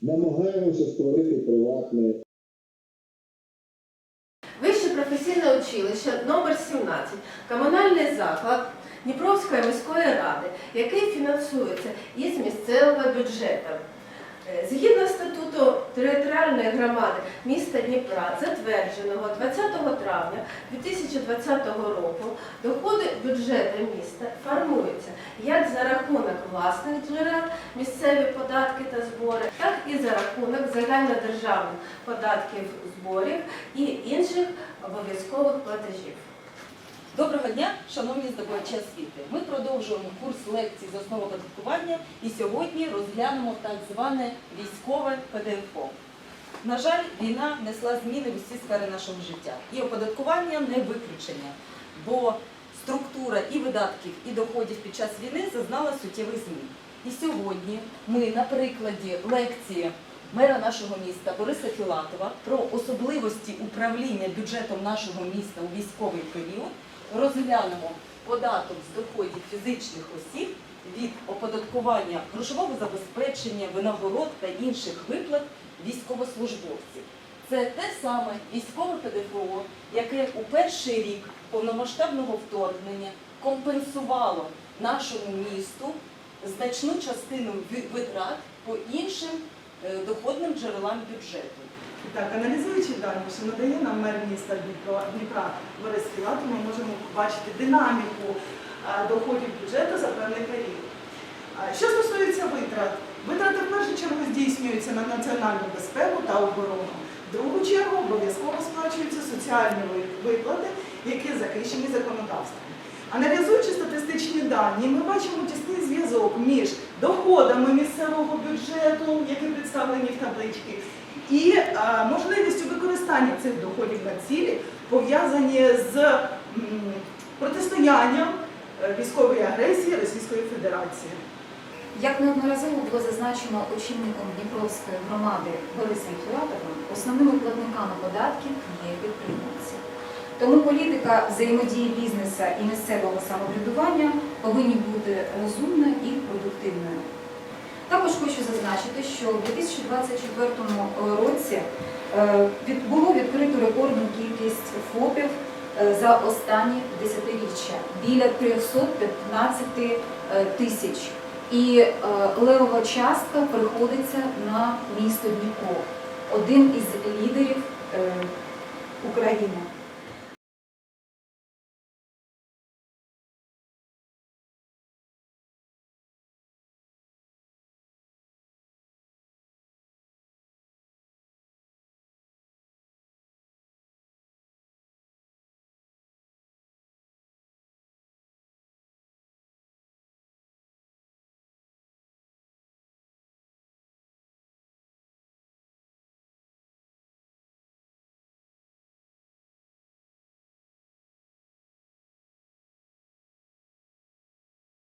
намагаємося створити приватне Вище професійне училище номер 17 комунальний заклад Дніпровської міської ради, який фінансується із місцевого бюджету. Е, Згідно статуту територіальної громади міста Дніпра, затвердженого 20 травня 2020 року, доходи бюджету міста формуються як за рахунок власних джерел, місцеві податки та збори, так і за рахунок загальнодержавних податків, зборів і інших обов'язкових платежів. Доброго дня, шановні здобувачі освіти. Ми продовжуємо курс лекцій з основи оподаткування і сьогодні розглянемо так зване військове ПДФО. На жаль, війна внесла зміни в усі сфери нашого життя. І оподаткування не виключення, бо структура і видатків, і доходів під час війни зазнала суттєвих змін. І сьогодні ми на прикладі лекції мера нашого міста Бориса Філатова про особливості управління бюджетом нашого міста у військовий період розглянемо податок з доходів фізичних осіб від оподаткування грошового забезпечення, винагород та інших виплат військовослужбовців. Це те саме військове ПДФО, яке у перший рік повномасштабного вторгнення компенсувало нашому місту значну частину витрат по іншим доходним джерелам бюджету. Так, аналізуючи дані, що надає нам мер міста Дніпра Борис Філатов, ми можемо побачити динаміку доходів бюджету за певний період. Що стосується витрат, витрати в першу чергу здійснюються на національну безпеку та оборону. В другу чергу обов'язково сплачуються соціальні виплати, які захищені законодавством. Аналізуючи статистичні дані, ми бачимо тісний зв'язок між доходами місцевого бюджету, які представлені в табличці, і е, можливістю використання цих доходів на цілі, пов'язані з протистоянням е, військової агресії Російської Федерації. Як неодноразово було зазначено очільником Дніпровської громади Борисом Філатовим, основними платниками податків є підприємці. Тому політика взаємодії бізнесу і місцевого самоврядування повинні бути розумною і продуктивною. Також хочу зазначити, що у 2024 році е, було відкрито рекордну кількість ФОПів е, за останні десятиріччя біля 315 е, тисяч. І левова частка приходиться на місто Дніпро, один із лідерів України.